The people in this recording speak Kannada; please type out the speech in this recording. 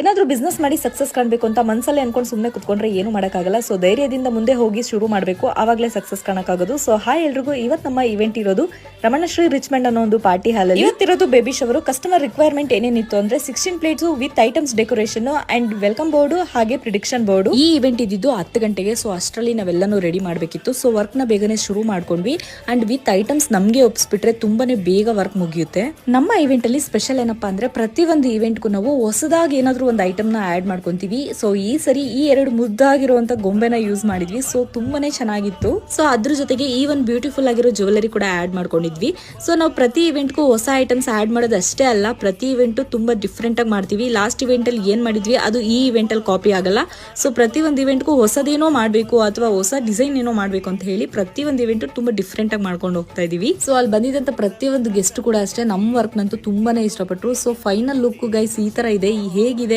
ಏನಾದರೂ ಬಿಸ್ನೆಸ್ ಮಾಡಿ ಸಕ್ಸಸ್ ಕಾಣಬೇಕು ಅಂತ ಮನಸ್ಸಲ್ಲೇ ಅನ್ಕೊಂಡು ಸುಮ್ಮನೆ ಕುತ್ಕೊಂಡ್ರೆ ಏನು ಮಾಡೋಕ್ಕಾಗಲ್ಲ. ಸೊ ಧೈರ್ಯದಿಂದ ಮುಂದೆ ಹೋಗಿ ಶುರು ಮಾಡಬೇಕು. ಆವಾಗಲೇ ಸಕ್ಸಸ್ ಕಾಣಕ್ಕಾಗೋದು. ಸೊ ಹಾಯ್ ಎಲ್ರಿಗೂ. ಇವತ್ತು ನಮ್ಮ ಇವೆಂಟ್ ಇರೋದು ರಮಣಶ್ರೀ ರಿಚ್ಮೆಂಡ್ ಅನ್ನೋ ಒಂದು ಪಾರ್ಟಿ ಹಾಲಲ್ಲಿ ಇವತ್ತಿರೋದು ಬೇಬಿ ಶವರು ಕಸ್ಟಮರ್ ರಿಕ್ವೈರ್ಮೆಂಟ್ ಏನೇನಿತ್ತು ಅಂದ್ರೆ sixteen plates with items decoration and welcome board ಹಾಗೆ ಪ್ರಿಡಿಕ್ಷನ್ ಬೋರ್ಡ್ ಈ ಇವೆಂಟ್ ಇದ್ದಿದ್ದು ಹತ್ತು ಗಂಟೆಗೆ. ಸೊ ಅಷ್ಟರಲ್ಲಿ ನಾವೆಲ್ಲನೂ ರೆಡಿ ಮಾಡಬೇಕಿತ್ತು. ಸೊ ವರ್ಕ್ನ ಬೇಗನೆ ಶುರು ಮಾಡ್ಕೊಂಡ್ವಿ. ಅಂಡ್ ವಿತ್ ಐಟಮ್ಸ್ ನಮಗೆ ಒಪ್ಪಿಸ್ಬಿಟ್ರೆ ತುಂಬಾನೇ ಬೇಗ ವರ್ಕ್ ಮುಗಿಯುತ್ತೆ. ನಮ್ಮ ಇವೆಂಟ್ ಅಲ್ಲಿ ಸ್ಪೆಷಲ್ ಏನಪ್ಪಾ ಅಂದ್ರೆ ಪ್ರತಿ ಒಂದು ಇವೆಂಟ್ಗೂ ನಾವು ಹೊಸದಾಗಿ ಏನಾದ್ರೂ ಒಂದು ಐಟಮ್ನ ಆಡ್ ಮಾಡ್ಕೊಂತೀವಿ. ಸೊ ಈ ಸರಿ ಈ ಎರಡು ಮುದ್ದಾಗಿರುವಂಥ ಗೊಂಬೆನ ಯೂಸ್ ಮಾಡಿದ್ವಿ. ಸೊ ತುಂಬಾನೇ ಚೆನ್ನಾಗಿತ್ತು. ಸೊ ಅದ್ರ ಜೊತೆಗೆ ಈ ಒಂದು ಬ್ಯೂಟಿಫುಲ್ ಆಗಿರೋ ಜ್ಯುವೆಲರಿ ಕೂಡ ಆಡ್ ಮಾಡ್ಕೊಂಡಿದ್ವಿ. ಸೊ ನಾವು ಪ್ರತಿ ಇವೆಂಟ್ಗೂ ಹೊಸ ಐಟಮ್ಸ್ ಆಡ್ ಮಾಡೋದು ಅಷ್ಟೇ ಅಲ್ಲ, ಪ್ರತಿ ಇವೆಂಟು ತುಂಬಾ ಡಿಫ್ರೆಂಟಾಗಿ ಮಾಡ್ತೀವಿ. ಲಾಸ್ಟ್ ಇವೆಂಟ್ ಅಲ್ಲಿ ಏನ್ ಮಾಡಿದ್ವಿ, ಅದು ಈ ಇವೆಂಟಲ್ಲಿ ಕಾಪಿ ಆಗಲ್ಲ. ಸೊ ಪ್ರತಿ ಒಂದು ಇವೆಂಟ್ಗೂ ಹೊಸದೇನೋ ಮಾಡಬೇಕು ಅಥವಾ ಹೊಸ ಡಿಸೈನ್ ಏನೋ ಮಾಡಬೇಕು ಅಂತ ಹೇಳಿ ಪ್ರತಿ ಒಂದು ಇವೆಂಟು ತುಂಬಾ ಡಿಫ್ರೆಂಟಾಗಿ ಮಾಡ್ಕೊಂಡು ಹೋಗ್ತಾ ಇದೀವಿ. ಸೊ ಅಲ್ಲಿ ಬಂದಿದ್ದಂಥ ಪ್ರತಿಯೊಂದು ಗೆಸ್ಟ್ ಕೂಡ ಅಷ್ಟೇ. ನಮ್ಮ ವರ್ಕ್ ನಂತೂ ತುಂಬಾನೇ ಇಷ್ಟಪಟ್ಟರು ಸೊ ಫೈನಲ್ ಲುಕ್ ಗೈಸ್ ಈ ತರ ಇದೆ. ಹೇಗಿದೆ?